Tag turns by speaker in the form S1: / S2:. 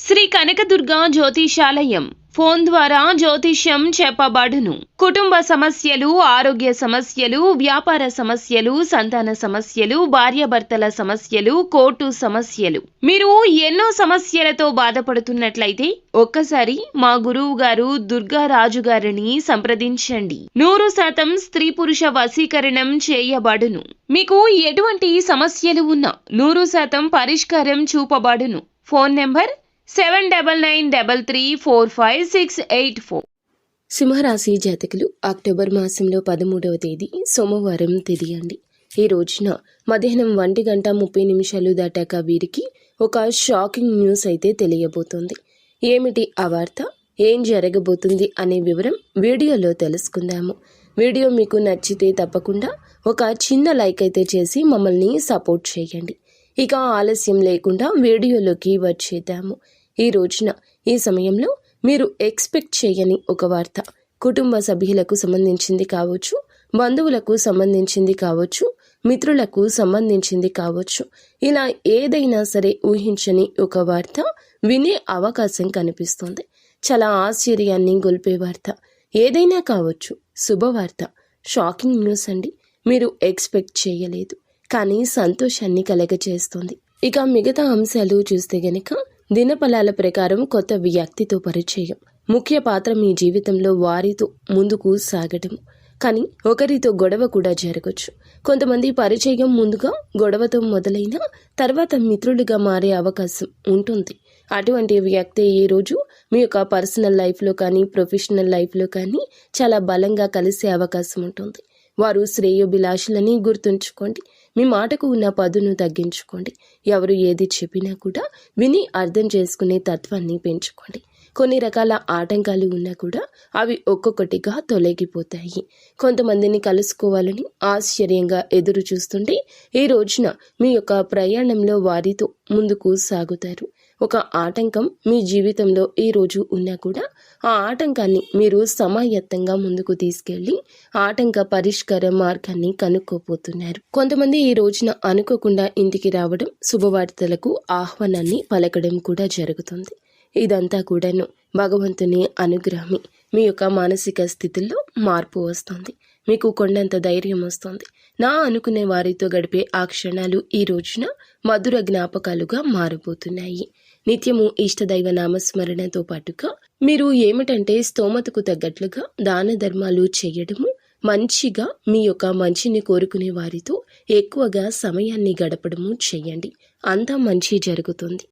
S1: Shri Kanakadurga జ్యోతిషాలయం. Phone ద్వారా జ్యోతిష్యం చెప్పబడును. కుటుంబ సమస్యలు ఆరోగ్య సమస్యలు వ్యాపార సమస్యలు సంతాన సమస్యలు భార్యాభర్తల సమస్యలు కోర్టు సమస్యలు. మీరు ఎన్నో సమస్యలతో బాధపడుతున్నట్లయితే ఒక్కసారి మా గురువు గారు దుర్గారాజు గారిని సంప్రదించండి. నూరు శాతం స్త్రీ పురుష వశీకరణం చేయబడును. మీకు ఎటువంటి సమస్యలు ఉన్నా నూరు శాతం పరిష్కారం చూపబడును. Phone number seven double nine double three four five six eight four
S2: సింహరాశి జాతకులు అక్టోబర్ మాసంలో పదమూడవ తేదీ సోమవారం తెలియండి ఈ రోజున మధ్యాహ్నం ఒంటి గంట ముప్పై నిమిషాలు దాటాక వీరికి ఒక షాకింగ్ న్యూస్ అయితే తెలియబోతుంది. ఏమిటి ఆ వార్త? ఏం జరగబోతుంది అనే వివరం వీడియోలో తెలుసుకుందాము. వీడియో మీకు నచ్చితే తప్పకుండా ఒక చిన్న లైక్ అయితే చేసి మమ్మల్ని సపోర్ట్ చేయండి. ఇక ఆలస్యం లేకుండా వీడియోలోకి వచ్చేద్దాము. ఈ రోజున ఈ సమయంలో మీరు ఎక్స్పెక్ట్ చేయని ఒక వార్త. కుటుంబ సభ్యులకు సంబంధించింది కావచ్చు బంధువులకు సంబంధించింది కావచ్చు మిత్రులకు సంబంధించింది కావచ్చు. ఇలా ఏదైనా సరే ఊహించని ఒక వార్త వినే అవకాశం కనిపిస్తుంది. చాలా ఆశ్చర్యాన్ని గొల్పే వార్త. ఏదైనా కావచ్చు శుభవార్త. షాకింగ్ న్యూస్ అండి. మీరు ఎక్స్పెక్ట్ చేయలేదు. కానీ సంతోషాన్ని కలగజేస్తుంది. ఇక మిగతా అంశాలు చూస్తే గనక దినఫలాల ప్రకారం కొత్త వ్యక్తితో పరిచయం. ముఖ్య పాత్ర మీ జీవితంలో వారితో ముందుకు సాగటం కానీ ఒకరితో గొడవ కూడా జరగచ్చు. కొంతమంది పరిచయం ముందుగా గొడవతో మొదలైన తర్వాత మిత్రులుగా మారే అవకాశం ఉంటుంది. అటువంటి వ్యక్తి ఈరోజు రోజు మీ యొక్క పర్సనల్ లైఫ్లో కానీ ప్రొఫెషనల్ లైఫ్లో కానీ చాలా బలంగా కలిసే అవకాశం ఉంటుంది. వారు శ్రేయోభిలాషులని గుర్తుంచుకోండి. మీ మాటకు ఉన్న పదును తగ్గించుకోండి. ఎవరు ఏది చెప్పినా కూడా విని అర్థం చేసుకునే తత్వాన్ని పెంచుకోండి. కొన్ని రకాల ఆటంకాలు ఉన్నా కూడా అవి ఒక్కొక్కటిగా తొలగిపోతాయి. కొంతమందిని కలుసుకోవాలని ఆశ్చర్యంగా ఎదురు చూస్తుంటే ఈ రోజున మీ యొక్క ప్రయాణంలో వారితో ముందుకు సాగుతారు. ఒక ఆటంకం మీ జీవితంలో ఈ రోజు ఉన్నా కూడా ఆ ఆటంకాన్ని మీరు సమాయత్తంగా ముందుకు తీసుకెళ్ళి ఆటంక పరిష్కార మార్గాన్ని కనుక్కోపోతున్నారు కొంతమంది ఈ రోజున అనుకోకుండా ఇంటికి రావడం శుభవార్తలకు ఆహ్వానాన్ని పలకడం కూడా జరుగుతుంది. ఇదంతా కూడాను భగవంతుని అనుగ్రహమే. మీ యొక్క మానసిక స్థితిలో మార్పు వస్తుంది. మీకు కొండంత ధైర్యం వస్తుంది. నా అనుకునే వారితో గడిపే ఆ క్షణాలు ఈ రోజున మధుర జ్ఞాపకాలుగా మారబోతున్నాయి. నిత్యము ఇష్టదైవ నామస్మరణతో పాటుగా మీరు ఏమిటంటే స్తోమతకు తగ్గట్లుగా దాన ధర్మాలు చేయడము మంచిగా మీ యొక్క మంచిని కోరుకునే వారితో ఎక్కువగా సమయాన్ని గడపడము చేయండి. అంతా మంచి జరుగుతుంది.